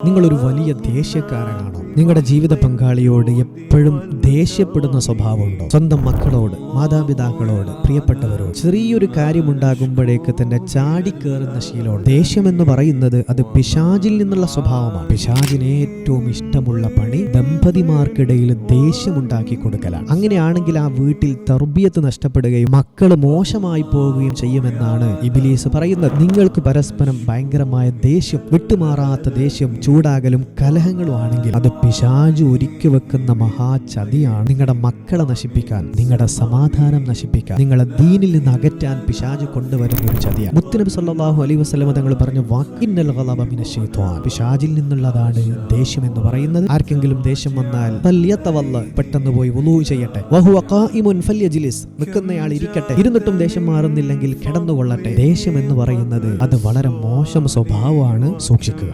നിങ്ങളൊരു വലിയ ദേഷ്യക്കാരനാണോ നിങ്ങളുടെ ജീവിത പങ്കാളിയോട് എപ്പോഴും ദേഷ്യപ്പെടുന്ന സ്വഭാവമുണ്ടോ? സ്വന്തം മക്കളോട് മാതാപിതാക്കളോട് പ്രിയപ്പെട്ടവരോട്. ചെറിയൊരു കാര്യമുണ്ടാകുമ്പോഴേക്ക് തന്നെ ചാടിക്കേറുന്ന ശീലമുണ്ട്. ദേഷ്യം എന്ന് പറയുന്നത് അത് പിശാചിൽ നിന്നുള്ള സ്വഭാവമാണ്. പിശാചിന് ഏറ്റവും ഇഷ്ടമുള്ള പണി ദമ്പതിമാർക്കിടയിൽ ദേഷ്യമുണ്ടാക്കി കൊടുക്കലാണ്. അങ്ങനെയാണെങ്കിൽ ആ വീട്ടിൽ തർബിയത്ത് നഷ്ടപ്പെടുകയും മക്കൾ മോശമായി പോവുകയും ചെയ്യുമെന്നാണ് ഇബിലീസ് പറയുന്നത്. നിങ്ങൾക്ക് പരസ്പരം ഭയങ്കരമായ ദേഷ്യം വിട്ടുമാറാത്ത ദേഷ്യം ചൂടാകലും കലഹങ്ങളും ആണെങ്കിൽ അത് പിശാജ് ഒരുക്കി വെക്കുന്ന മഹാചതിയാണ് നിങ്ങളുടെ മക്കളെ നശിപ്പിക്കാൻ നിങ്ങളുടെ സമാധാനം നശിപ്പിക്കാൻ നിങ്ങളെ ദീനിൽ നിന്ന് അകറ്റാൻ പിശാജ് കൊണ്ടുവരുന്ന ഒരു ചതിയാണ്. മുത്തനബി സല്ലാഹു അലൈ വസ്ലമ തങ്ങൾ പറഞ്ഞ വാക്കിന്നൽ പിശാജിൽ നിന്നുള്ളതാണ് ദേഷ്യം എന്ന് പറയുന്നത്. ആർക്കെങ്കിലും ദേഷ്യം വന്നാൽ പെട്ടെന്ന് പോയി വുളൂ ചെയ്യട്ടെ. നിൽക്കുന്നയാൾ ഇരിക്കട്ടെ. ഇരുന്നിട്ടും ദേഷ്യം മാറുന്നില്ലെങ്കിൽ കിടന്നുകൊള്ളട്ടെ. ദേഷ്യം എന്ന് പറയുന്നത് അത് വളരെ മോശം സ്വഭാവമാണ് സൂക്ഷിക്കുക.